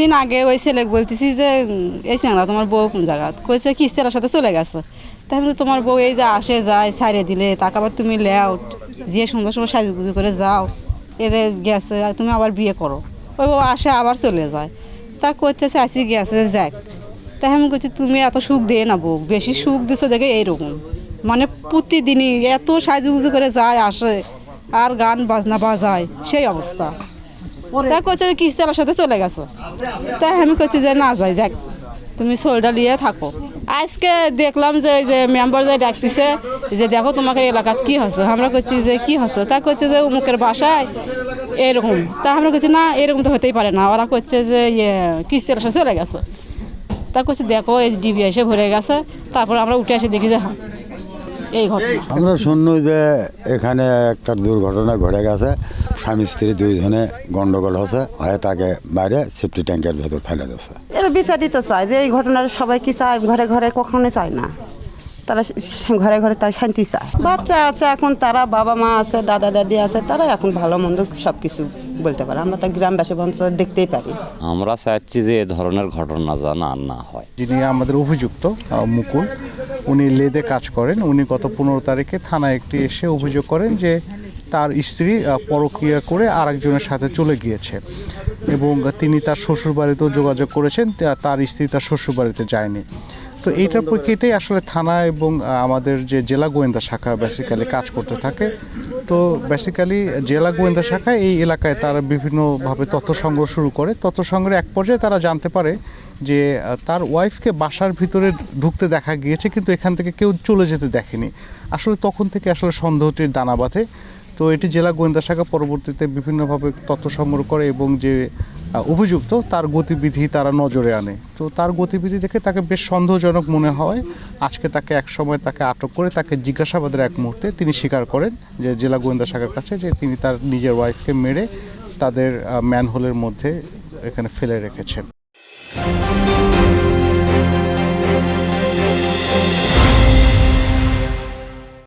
দিন আগে ওই ছেলে বলতেছি যে এই চ্যাংরা তোমার বউ কোন জায়গা? কইছে কিস্তের সাথে চলে গেছে। তাই তোমার বউ এই যে আসে, যায় ছাইড়ে দিলে, তাকে আবার তুমি লেও যে সুন্দর সুন্দর সাজুগুজু করে যাও, এরে গেছে তুমি আবার বিয়ে করো। ওই বউ আসে, আবার চলে যায়। তা করছে আসি গেছে, যাক। তাই আমি বলছি তুমি এত সুখ দিয়ে না বউ, বেশি সুখ দিছো দেখে এইরকম। মানে প্রতিদিনই এত সাজুগুজু করে যায়, আসে, আর গান বাজনা বাজায়, সেই অবস্থা। তাই করছে যে সাথে চলে আমি যে না যাই, যাক, তুমি থাকো। আজকে দেখলাম যে যে যে দেখো তোমাকে এলাকাত কি হচ্ছে আমরা করছি যে কি হচ্ছে তা করছে যে অমুকের বাসায় এরকম। তা আমরা করছি না, এরকম তো হতেই পারে না। ওরা করছে যে ইয়ে কিস্তির সাথে চলে গেছে। তা করছি দেখো, এই ডিবি এসে ভরে গেছে। তারপর আমরা উঠে এসে দেখি যে হ্যাঁ এই ঘটনা। আমরা শুনলু যে এখানে একটা দুর্ঘটনা ঘটে গেছে। স্বামী স্ত্রী দুইজনে গন্ডগোল হচ্ছে হয়ে তাকে বাইরে সেফটি ট্যাঙ্কের ভেতর ফেলে দিচ্ছে এরা বিচার দিতে চায় যে এই ঘটনার সবাই কি চায়? ঘরে ঘরে কখনো চায় না। তারা ঘরে ঘরে তার শান্তি চায়। বাচ্চা আছে এখন তারা বাবা মা আছে দাদা দাদি আছে তারা এখন ভালো মন্দ সব কিছু বলতে পারে। আমরা তো গ্রামবাসী অঞ্চল দেখতেই পারি। আমরা চাচ্ছি যে এ ধরনের ঘটনা যেন আর না হয়। যিনি আমাদের অভিযুক্ত মুকুল উনি লেদে কাজ করেন। উনি গত পনেরো তারিখে থানায় একটি এসে অভিযোগ করেন যে তার স্ত্রী পরকীয়া করে আরেকজনের সাথে চলে গিয়েছে এবং তিনি তার শ্বশুরবাড়িতেও যোগাযোগ করেছেন তার স্ত্রী তার শ্বশুরবাড়িতে যায়নি। তো এইটার প্রেক্ষিতেই আসলে থানা এবং আমাদের যে জেলা গোয়েন্দা শাখা বেসিক্যালি কাজ করতে থাকে। তো বেসিক্যালি জেলা গোয়েন্দা শাখায় এই এলাকায় তারা বিভিন্নভাবে তথ্য সংগ্রহ শুরু করে। তথ্য সংগ্রহে এক পর্যায়ে তারা জানতে পারে যে তার ওয়াইফকে বাসার ভিতরে ঢুকতে দেখা গিয়েছে, কিন্তু এখান থেকে কেউ চলে যেতে দেখেনি। আসলে তখন থেকে আসলে সন্দেহটির দানা বাঁধে। তো এটি জেলা গোয়েন্দা শাখা পরবর্তীতে বিভিন্নভাবে তথ্য সংগ্রহ করে এবং যে অভিযুক্ত, তার গতিবিধি তারা নজরে আনে। তো তার গতিবিধি দেখে তাকে বেশ সন্দেহজনক মনে হয়। আজকে তাকে এক সময় তাকে আটক করে তাকে জিজ্ঞাসাবাদের এক মুহূর্তে তিনি স্বীকার করেন যে, জেলা গোয়েন্দা শাখার কাছে যে, তিনি তার নিজের ওয়াইফকে মেরে তাদের ম্যানহোলের মধ্যে এখানে ফেলে রেখেছেন।